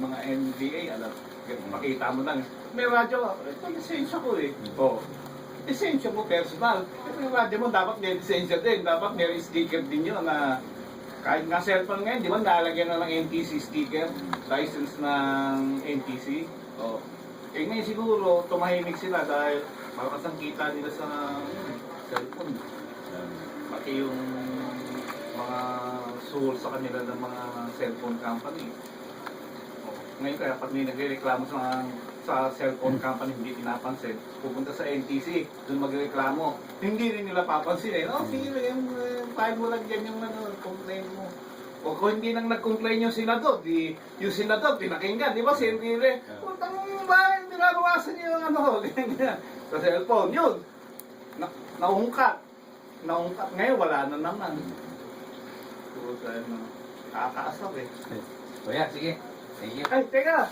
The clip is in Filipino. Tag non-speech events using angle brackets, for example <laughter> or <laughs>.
mga NDA, alam, makita mo lang. May radyo, ito lisensya ko eh. Oh. Lisensya mo personal. Pero yung radyo mo dapat may lisensya din. Dapat may sticker din yun na kahit nga cellphone ngayon, di ba nalagyan na ng NTC sticker, license ng NTC. Oh. Eh ngayon siguro, tumahimik sila dahil malakas ang kita nila sa cellphone. Pati yung mga soul sa kanila ng mga cellphone company. Ngayon kaya pag may nagreklamo sa sa cellphone company hindi pinapansin, pupunta sa NTC, doon magreklamo. Hindi rin nila papansin eh. Oh, sige, yung uh, file mo lang dyan yung ano, complaint mo. O kung hindi nang nag-complain yung senador, di, yung senador, pinakinggan, di ba? Si Enrile, putang ba, binabawasan niyo yung ano. <laughs> Sa cellphone, yun. Na, naungkat. Naungkat. Ngayon, wala na naman. Puro sa ano, nakakaasap eh. Kuya, sige. 哎这个